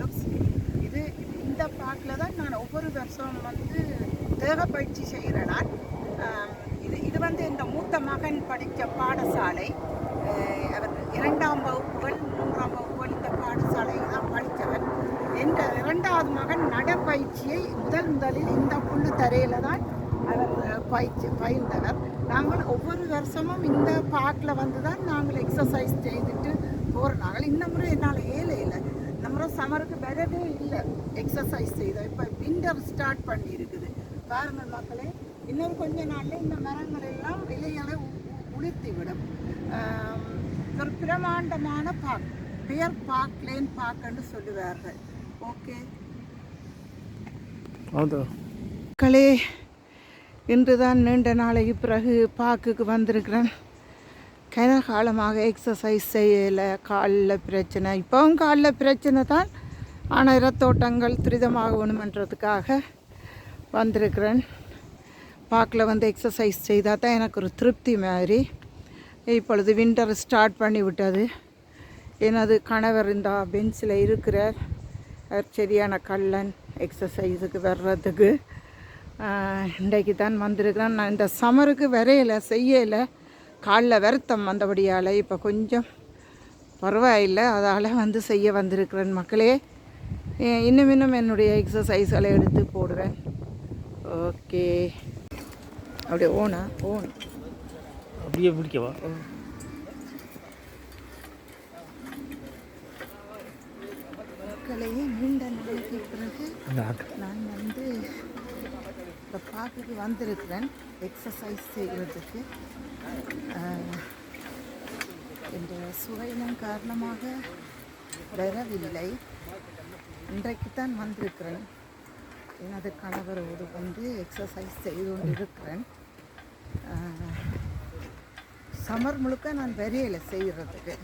Looks இது இந்த பார்க்கில் தான் நான் ஒவ்வொரு வருஷம் வந்து தேக பயிற்சி செய்கிறேன் நான் இது இது வந்து இந்த மூத்த மகன் படித்த பாடசாலை. அவர் இரண்டாம் வகுப்புகள் மூன்றாம் வகுப்புகள் இந்த பாடசாலையில் தான் படித்தவர். என்ற இரண்டாவது மகன் நடப்பயிற்சியை முதல் முதலில் இந்த புல்லு தரையில் தான் அவர் பயிற்சி பயின்றவர். நாங்கள் ஒவ்வொரு வருஷமும் இந்த பார்க்கில் வந்து தான் நாங்கள் எக்ஸசைஸ் செய்துட்டு போகிறோம் நாங்கள் இந்த முறை என்னால் ஏழை முறை சம்மருக்கு வரவே இல்லை. எக்ஸசைஸ் செய்தோம். இப்போ விண்டர் ஸ்டார்ட் பண்ணி இருக்குது பாருங்கள் மக்களே இன்னொரு கொஞ்ச நாளில் இந்த மரங்கள் எல்லாம் இலைகளை உ- உ- உளிர்த்தி விடும் ஆம், ஒரு பிரமாண்டமான பார்க் பேர் பார்க் லேன் பார்க்குன்னு சொல்லுவார்கள். ஓகே மக்களே இன்று தான் நீண்ட நாளைக்கு பிறகு பார்க்குக்கு வந்திருக்கிறேன். கன காலமாக எக்ஸசைஸ் செய்யலை. காலில் பிரச்சனை. இப்போவும் காலில் பிரச்சனை தான். ஆனால் இரத்தோட்டங்கள் துரிதமாக வேணுமன்றதுக்காக வந்திருக்கிறேன். பார்க்கில் வந்து எக்ஸசைஸ் செய்தால் தான் எனக்கு ஒரு திருப்தி மாதிரி. இப்பொழுது விண்டர் ஸ்டார்ட் பண்ணி விட்டது. எனது கணவர் இந்த பெஞ்சில் இருக்கிறார். அவர் சரியான கள்ளன். எக்ஸசைஸுக்கு வர்றதுக்கு இன்றைக்கு தான் வந்திருக்கிறேன். நான் இந்த சம்மருக்கு வரையலை செய்யலை. காலில் வருத்தம் வந்தபடியால் இப்போ கொஞ்சம் பரவாயில்லை. அதால் வந்து செய்ய வந்திருக்கிறேன் மக்களே. இன்னும் இன்னும் என்னுடைய எக்ஸசைஸ்களை எடுத்து போடுவேன் ஓகே. அப்படியே ஓனா ஓன். அப்படியே பிடிக்கவா? மக்களே நீண்ட நாளைக்கு பிறகு நான் வந்து இந்த பார்க்குக்கு வந்திருக்கிறேன். எக்ஸசைஸ் செய்கிறதுக்கு. ஆஹ், இந்த சுவையினம் காரணமாக வரவில்லை. இன்றைக்கு தான் வந்திருக்கிறேன். எனது கணவரோடு வந்து எக்ஸசைஸ் செய்து கொண்டிருக்கிறேன். சம்மர் முழுக்க நான் வரையில செய்கிறதுக்கு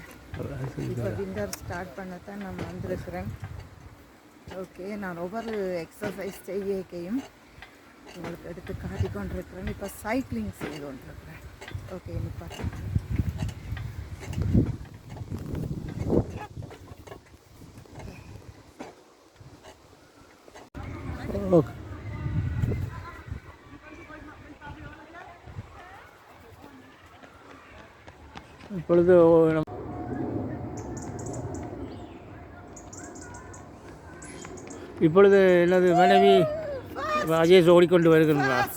இப்போ விண்டர் ஸ்டார்ட் பண்ணத்தான் நான் வந்திருக்கிறேன். ஓகே நான் ஒவ்வொரு எக்ஸசைஸ் செய்யக்கையும் உங்களுக்கு எடுத்து காட்டிக்கொண்டிருக்கிறேன். இப்போ சைக்கிளிங் செய்து கொண்டிருக்கிறேன் ஓகே இப்போ ஓகே இப்பொழுது இப்பொழுது எனது மனைவி அஜய் ஓடிக்கொண்டு வருகின்றார்